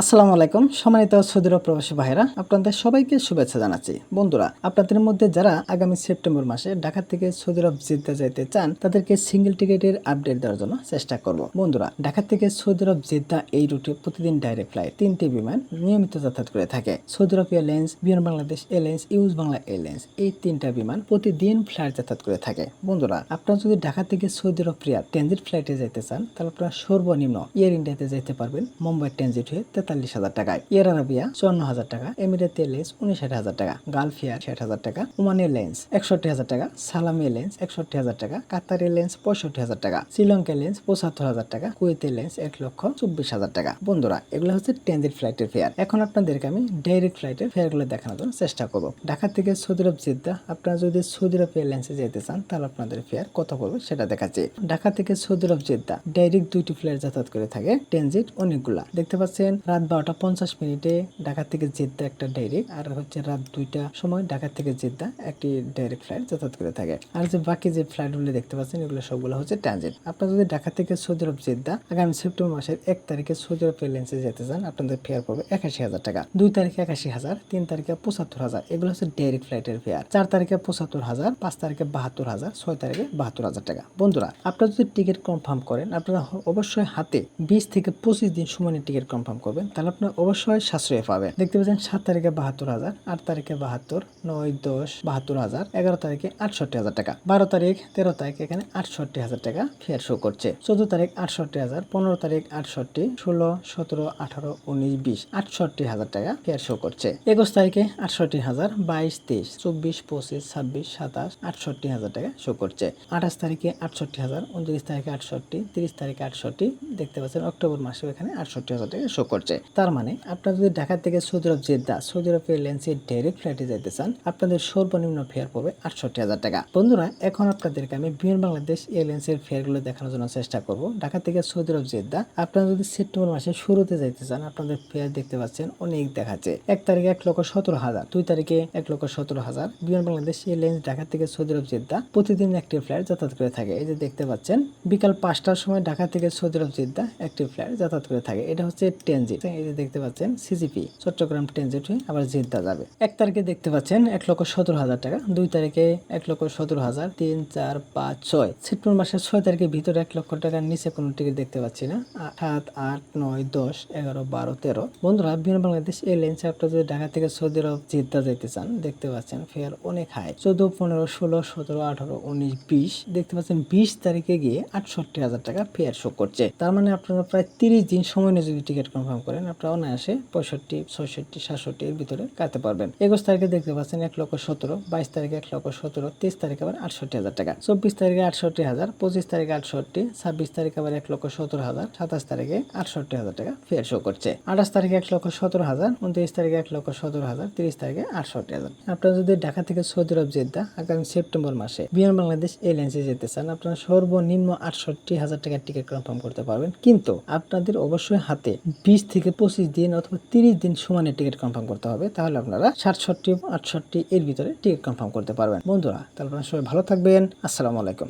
আসসালামু আলাইকুম, সম্মানিত সৌদির প্রবাসী ভাইরা আপনাদের সবাইকে শুভেচ্ছা জানাচ্ছি। বন্ধুরা, আপনাদের মধ্যে যারা আগামী সেপ্টেম্বর মাসে ঢাকা থেকে সৌদি আরব জিদ্দা যাইতে চান, তাদেরকে সিঙ্গেল টিকেটের আপডেট দেওয়ার জন্য চেষ্টা করব। বন্ধুরা, ঢাকা থেকে সৌদি আরব জিদ্দা এই রুটে প্রতিদিন ডাইরেক্ট ফ্লাইট তিনটি বিমান নিয়মিত যাতায়াত করে থাকে। Saudi Arab airlines, Biman Bangladesh airlines US Bangla airlines, এই তিনটা বিমান প্রতিদিন ফ্লাইট যাতায়াত করে থাকে। বন্ধুরা, আপনারা যদি ঢাকা থেকে সৌদি আরব প্রিয়ার ট্রানজিট ফ্লাইটে যাইতে চান, তাহলে আপনারা সর্বনিম্ন এয়ার ইন্ডিয়াতে যাইতে পারবেন, মুম্বাই ট্রানজিট হয়ে তেতাল্লিশ হাজার টাকায় এয়ার আরাবিয়া চুয়ান্ন হাজার টাকা এমিরেট এয়ারলাইন্স উনষাট হাজার টাকা, গালফ এয়ার ষাট হাজার টাকা, ওমান এয়ারলাইন্স একষট্টি হাজার টাকা, সালাম এয়ারলাইন্স একষট্টি হাজার টাকা, কাতার এয়ারলাইন্স পঁয়ষট্টি হাজার টাকা, শ্রীলঙ্কা এয়ারলাইন্স পঁচাত্তর হাজার টাকা, কুয়েত এয়ারলাইন্স এক লক্ষ চব্বিশ হাজার টাকা। বন্ধুরা, এগুলো হচ্ছে ট্রানজিট ফ্লাইটের ফেয়ার এখন আপনাদেরকে আমি ডাইরেক্ট ফ্লাইটের ফেয়ারগুলো দেখানোর জন্য চেষ্টা করব। ঢাকা থেকে সৌদি আরব জিদ্দা, আপনারা যদি সৌদি আরব এয়ারলাইন্সে যেতে চান, তাহলে আপনাদের ফেয়ার কত পড়বে সেটা দেখাচ্ছি। ঢাকা থেকে সৌদি আরব জেদ্দা ডাইরেক্ট দুইটি ফ্লাইট যাতায়াত করে থাকে ট্রানজিট অনেকগুলা। দেখতে পাচ্ছেন রাত বারোটা পঞ্চাশ মিনিটে ঢাকা থেকে জেদ্দা একটা ডাইরেক্ট আর হচ্ছে রাত দুইটা সময় ঢাকা থেকে জেদ্দা একটি ডাইরেক্ট ফ্লাইট যাতায়াত করে থাকে। আর যে বাকি যে ফ্লাইটগুলো দেখতে পাচ্ছেন, এগুলো সবগুলো হচ্ছে ট্রানজিট। আপনারা যদি ঢাকা থেকে সৌদি আরব জেদ্দা আগামী সেপ্টেম্বর মাসের এক তারিখে সৌদি আরব এয়ারলাইন্সে যেতে চান, আপনাদের ফেয়ার পড়বে একাশি হাজার টাকা। দুই তারিখে একাশি হাজার, তিন তারিখে পঁচাত্তর হাজার, এগুলো হচ্ছে ডাইরেক্ট ফ্লাইটের ফেয়ার চার তারিখে পঁচাত্তর হাজার, পাঁচ তারিখে বাহাত্তর হাজার, ছয় তারিখে বাহাত্তর হাজার টাকা। বন্ধুরা, আপনারা যদি টিকিট কনফার্ম করেন, আপনারা অবশ্যই হাতে বিশ থেকে পঁচিশ দিন সময় টিকিট কনফার্ম করবেন। তাহলে আপনার অবশ্যই সাশ্রয় পাবেন। দেখতে পাচ্ছেন সাত তারিখে বাহাত্তর হাজার, আট তারিখে বাহাত্তর, নয়, দশ, বাহাত্তর হাজার, এগারো তারিখে আটষট্টি হাজার টাকা। বারো তারিখ, তেরো তারিখ, এখানে আটষট্টি হাজার টাকা ফেয়ার শো করছে। চোদ্দ তারিখ, আটষট্টি হাজার, পনেরো তারিখ, আটষট্টি, ষোলো, সতেরো, আঠারো, উনিশ, বিশ, আটষট্টি হাজার টাকা ফেয়ার শো করছে। একুশ তারিখে আটষট্টি হাজার, বাইশ, তেইশ, চব্বিশ, পঁচিশ, ছাব্বিশ, সাতাশ, আটষট্টি হাজার টাকা শো করছে। আঠাশ তারিখে আটষট্টি হাজার, উনত্রিশ তারিখে আটষট্টি, তিরিশ তারিখে আটষট্টি, দেখতে পাচ্ছেন অক্টোবর মাসে এখানে আটষট্টি হাজার টাকা শো করছে। তার মানে আপনারা যদি ঢাকা থেকে সৌদি আরব জেদ্দা, সৌদি আরব এয়ারলাইন্সের ডাইরেক্ট ফ্লাইটে যেতে চান, আপনাদের সর্বনিম্ন ফেয়ার পড়বে আটষট্টি হাজার টাকা। বন্ধুরা, এখন আপনাদেরকে আমি বিমান বাংলাদেশ এয়ারলাইন্সের ফেয়ারগুলো দেখানোর জন্য চেষ্টা করব। ঢাকা থেকে সৌদি আরব জেদ্দা, আপনারা যদি সেপ্টেম্বর মাসের শুরুতে যাইতে চান, আপনাদের ফেয়ার দেখতে পাচ্ছেন অনেক দেখাচ্ছে। এক তারিখে এক লক্ষ সতেরো হাজার, দুই তারিখে এক লক্ষ সতেরো হাজার। বিমান বাংলাদেশ এয়ারলাইন্স ঢাকা থেকে সৌদি আরব জেদ্দা প্রতিদিন একটি ফ্লাইট যাতায়াত করে থাকে। এই যে দেখতে পাচ্ছেন, বিকাল পাঁচটার সময় ঢাকা থেকে সৌদি আরব জেদ্দা একটি ফ্লাইট যাতায়াত করে থাকে। এটা হচ্ছে ট্রেনজিট এই যে দেখতে পাচ্ছেন সিজিপি চট্টগ্রাম ট্রেনজিট হয়ে আবার জেদ্দা যাবে। এক তারিখে দেখতে পাচ্ছেন, এক লক্ষ সতেরো হাজার টাকা। দুই তারিখে এক লক্ষ সতেরো হাজার, তিন, চার, পাঁচ, ছয়। সেপ্টেম্বর মাসের ছয় তারিখের ভিতরে এক লক্ষ টাকার নিচে কোনো টিকিট দেখতে পাচ্ছি না। সাত, আট, নয়, দশ, এগারো, বারো, তেরো। বন্ধুরা বিমান বাংলাদেশ এয়ারলাইন্সে আপনারা যদি ঢাকা থেকে সৌদি আরব জেদ্দা যেতে চান, দেখতে পাচ্ছেন ফেয়ার অনেক হাই চোদ্দ, পনেরো, ষোলো, সতেরো, আঠারো, উনিশ, বিশ, দেখতে পাচ্ছেন বিশ তারিখে গিয়ে আটষট্টি হাজার টাকা ফেয়ার শো করছে। তার মানে আপনারা প্রায় তিরিশ দিন সময় নিয়ে যদি টিকিট কনফার্ম করেন আপনারা অনায়াসে পঁয়ষট্টি, ছয়ষট্টি, সাতষট্টি এর ভিতরে কাটতে পারবেন। একুশ তারিখে দেখতে পাচ্ছেন এক লক্ষ সতেরো, বাইশ তারিখে এক লক্ষ সতেরো, তেইশ তারিখে আবার আটষট্টি হাজার টাকা। চব্বিশ তারিখে আটষট্টি হাজার, পঁচিশ তারিখে আটষট্টি, ছাব্বিশ তারিখে আবার এক লক্ষ সতেরো হাজার, সাতাশ তারিখে আটষট্টি হাজার টাকা ফেয়ার শো করছে। আঠাশ তারিখে এক লক্ষ সতেরো হাজার, উনত্রিশ তারিখে এক লক্ষ সতেরো হাজার, তিরিশ তারিখে আটষট্টি হাজার। আপনারা যদি ঢাকা থেকে সৌদি আরব জেদ্দা আগামী সেপ্টেম্বর মাসে বিমান বাংলাদেশ এয়ারলাইন্সে যেতে চান, আপনারা সর্বনিম্ন আটষট্টি হাজার টাকার টিকিট কনফার্ম করতে পারবেন। কিন্তু আপনাদের অবশ্যই হাতে বিশ থেকে পঁচিশ দিন অথবা তিরিশ দিন সমানের টিকিট কনফার্ম করতে হবে, তাহলে আপনারা সাতষট্টি, আটষট্টি এর ভিতরে টিকিট কনফার্ম করতে পারবেন। বন্ধুরা, তাহলে আপনারা সবাই ভালো থাকবেন। আসসালামু আলাইকুম।